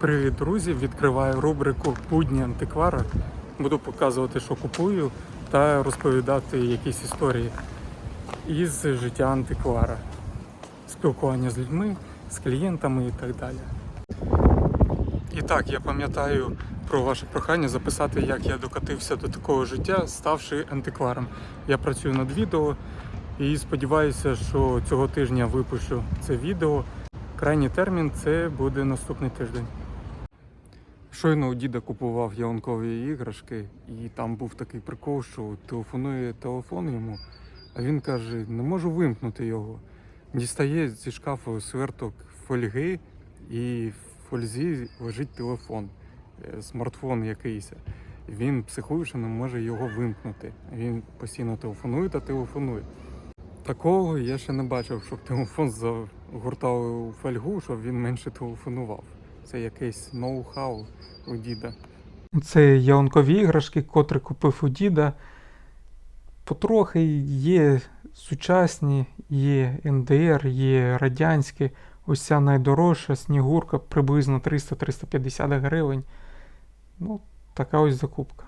Привіт, друзі! Відкриваю рубрику Будні антиквара. Буду показувати, що купую, та розповідати якісь історії із життя антиквара, спілкування з людьми, з клієнтами і так далі. І так, я пам'ятаю про ваше прохання записати, як я докатився до такого життя, ставши антикваром. Я працюю над відео і сподіваюся, що цього тижня випущу це відео. Крайній термін це буде наступний тиждень. Щойно у діда купував ялинкові іграшки, і там був такий прикол, що телефонує телефон йому, а він каже: не можу вимкнути його. Дістає зі шкафу сверток фольги, і в фользі лежить телефон, е, смартфон якийсь. Він психує, що не може його вимкнути. Він постійно телефонує та телефонує. Такого я ще не бачив, щоб телефон загортали у фольгу, щоб він менше телефонував. Це якийсь ноу-хау у діда. Це ялинкові іграшки, котрі купив у діда. Потрохи є сучасні, є НДР, є радянські. Ось ця найдорожча снігурка приблизно 300-350 гривень. Ну, така ось закупка.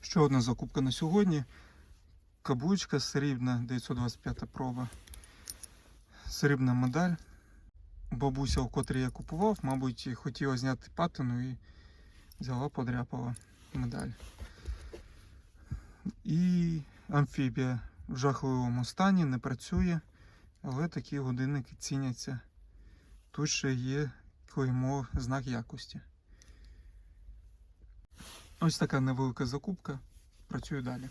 Ще одна закупка на сьогодні. Каблучка срібна 925 проба. Срібна медаль. Бабуся, у котрій я купував, мабуть, хотіла зняти патину і взяла, подряпала медаль. І амфібія в жахливому стані, не працює, але такі годинники ціняться. Тут ще є клеймо знак якості. Ось така невелика закупка. Працюю далі.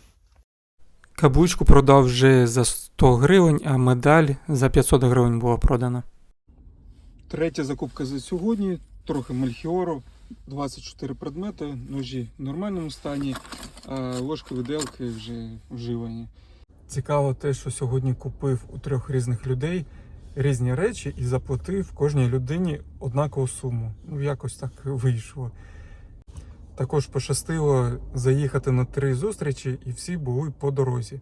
Каблучку продав вже за 100 гривень, а медаль за 500 гривень була продана. Третя закупка за сьогодні. Трохи мельхіору. 24 предмети, ножі в нормальному стані, а ложки виделки вже вживані. Цікаво те, що сьогодні купив у трьох різних людей різні речі і заплатив кожній людині однакову суму. Ну, якось так вийшло. Також пощастило заїхати на три зустрічі, і всі були по дорозі.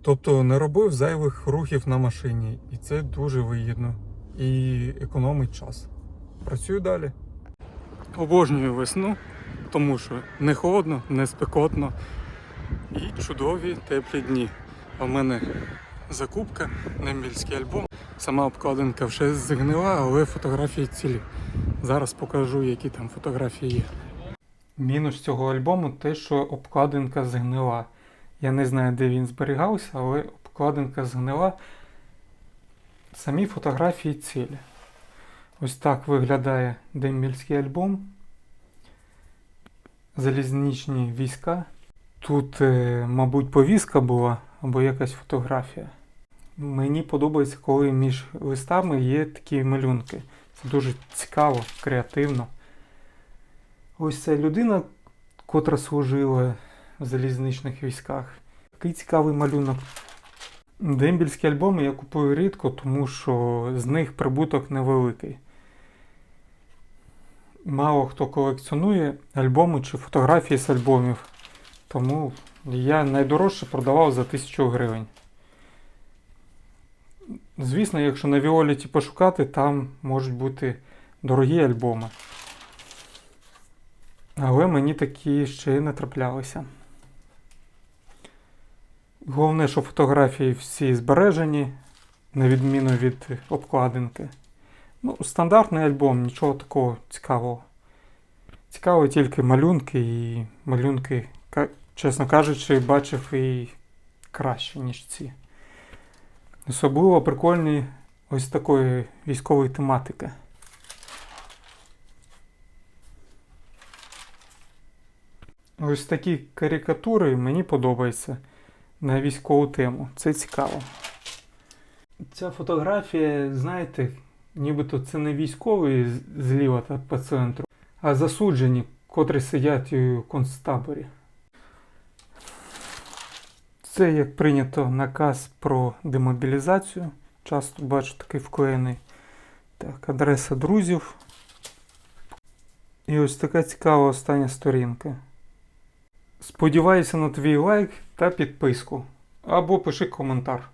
Тобто не робив зайвих рухів на машині, і це дуже вигідно і економить час. Працюю далі. Обожнюю весну, тому що не холодно, не спекотно і чудові теплі дні. А в мене закупка, нембільський альбом. Сама обкладинка вже згнила, але фотографії цілі. Зараз покажу, які там фотографії є. Мінус цього альбому те, що обкладинка згнила. Я не знаю, де він зберігався, але обкладинка згнила. Самі фотографії цілі. Ось так виглядає дембільський альбом. Залізничні війська. Тут, е, мабуть, повістка була або якась фотографія. Мені подобається, коли між листами є такі малюнки. Це дуже цікаво, креативно. Ось ця людина, котра служила в залізничних військах. Такий цікавий малюнок. Дембільські альбоми я купую рідко, тому що з них прибуток невеликий. Мало хто колекціонує альбоми чи фотографії з альбомів. Тому я найдорожче продавав за 1000 гривень. Звісно, якщо на Віоліті пошукати, там можуть бути дорогі альбоми. Але мені такі ще не траплялися. Головне, що фотографії всі збережені, на відміну від обкладинки. Ну, стандартний альбом, нічого такого цікавого. Цікаво тільки малюнки і малюнки, чесно кажучи, бачив і краще, ніж ці. Особливо прикольні ось такої військової тематики. Ось такі карикатури мені подобаються на військову тему. Це цікаво. Ця фотографія, знаєте, нібито це не військові зліва та по центру, а засуджені, котрі сидять у концтаборі. Це, як прийнято, наказ про демобілізацію. Часто бачу такий вклеєний. Так, адреса друзів. І ось така цікава остання сторінка. Сподіваюся на твій лайк та підписку. Або пиши коментар.